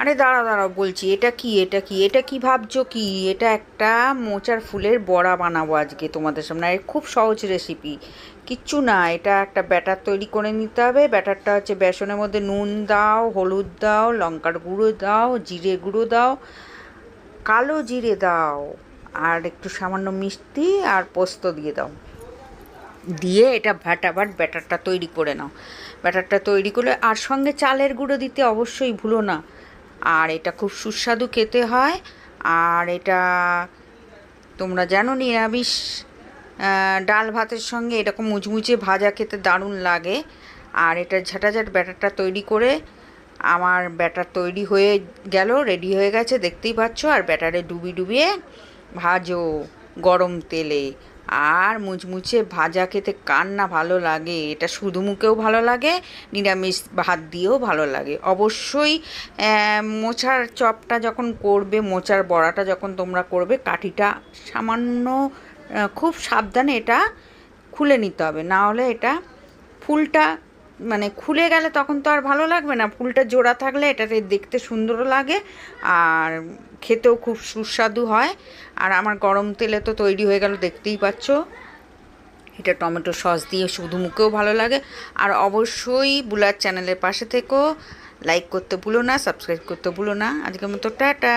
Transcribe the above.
আরে দাঁড়াও দাঁড়াও, বলছি, এটা কি এটা কি এটা কি ভাবছ কি? এটা একটা মোচার ফুলের বড়া বানাবো আজকে তোমাদের সামনে। আর, খুব সহজ রেসিপি কিচ্ছু না, এটা একটা ব্যাটার তৈরি করে নিতে হবে। ব্যাটারটা হচ্ছে বেসনের মধ্যে নুন দাও, হলুদ দাও, লঙ্কার গুঁড়ো দাও, জিরে গুঁড়ো দাও, কালো জিরে দাও, আর একটু সামান্য মিষ্টি আর পোস্ত দিয়ে দাও। দিয়ে এটা ভাটাভাট ব্যাটারটা তৈরি করে নাও। ব্যাটারটা তৈরি করে আর সঙ্গে চালের গুঁড়ো দিতে অবশ্যই ভুলো না। আর এটা খুব সুস্বাদু খেতে হয়। আর এটা তোমরা জানো নিরামিষ ডাল ভাতের সঙ্গে এরকম মুচমুচে ভাজা খেতে দারুণ লাগে। আর এটা ঝাঁটাঝাট ব্যাটারটা তৈরি করে আমার ব্যাটার তৈরি হয়ে গেল, রেডি হয়ে গেছে, দেখতেই পাচ্ছ। আর ব্যাটারে ডুবি ডুবিয়ে ভাজো গরম তেলে। আর মুচমুচে ভাজা খেতে কার না ভালো লাগে? এটা শুধু মুখেও ভালো লাগে, নিরামিষ ভাত দিয়েও ভালো লাগে। অবশ্যই মোচার চপটা যখন করবে, মোচার বড়াটা যখন তোমরা করবে, কাঠিটা সামান্য খুব সাবধানে এটা খুলে নিতে হবে। না হলে এটা ফুলটা মানে খুলে গেলে তখন তো আর ভালো লাগবে না। ফুলটা জোড়া থাকলে এটাতে দেখতে সুন্দরও লাগে আর খেতেও খুব সুস্বাদু হয়। আর আমার গরম তেলে তো তৈরি হয়ে গেল, দেখতেই পাচ্ছ। এটা টমেটো সস দিয়ে শুধু মুখেও ভালো লাগে। আর অবশ্যই বুলার চ্যানেলের পাশে থেকেও লাইক করতে ভুলো না, সাবস্ক্রাইব করতে ভুলো না। আজকের মতো টাটা।